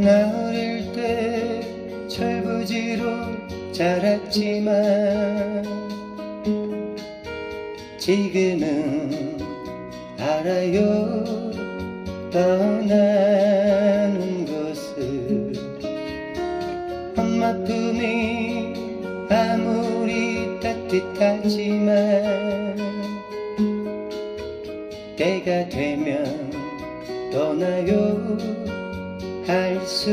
나 어릴 때 철부지로 자랐지만 지금은 알아요. 떠나는 것을 엄마 품이 아무리 따뜻하지만 때가 되면 떠나요 할수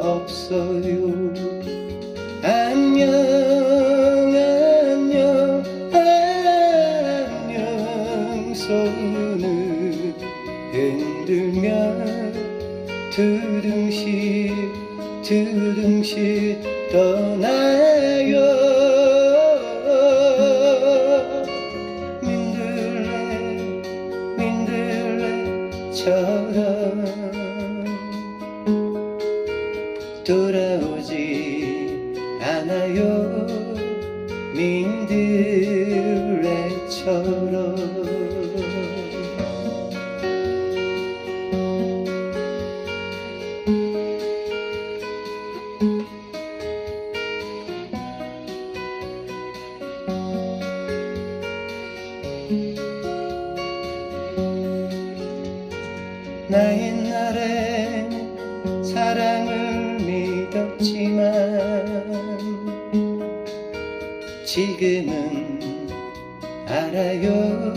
없어요. 안녕 안녕 안녕. 손을 흔들며 두둥실 두둥실 떠나요. 민들레 민들레처럼 돌아오지 않아요. 민들레처럼. 나 옛날에 사랑을 지금은 알아요.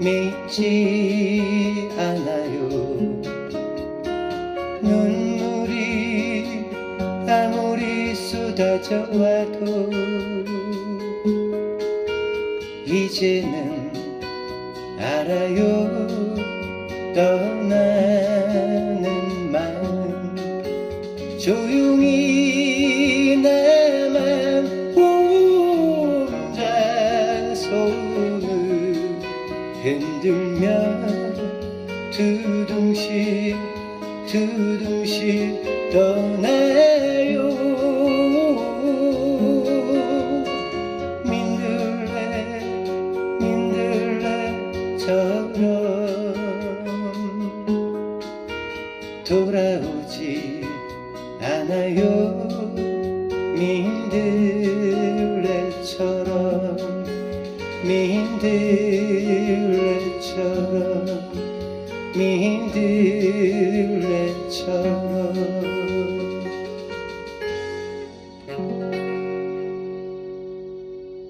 믿지 않아요. 눈물이 아무리 쏟아져 와도 이제는 알아요. 떠나는 마음 조용 흔들며 두둥실 두둥실 떠나요. 민들레 민들레처럼 돌아오지 않아요. 민들 민들레처럼 민들레처럼.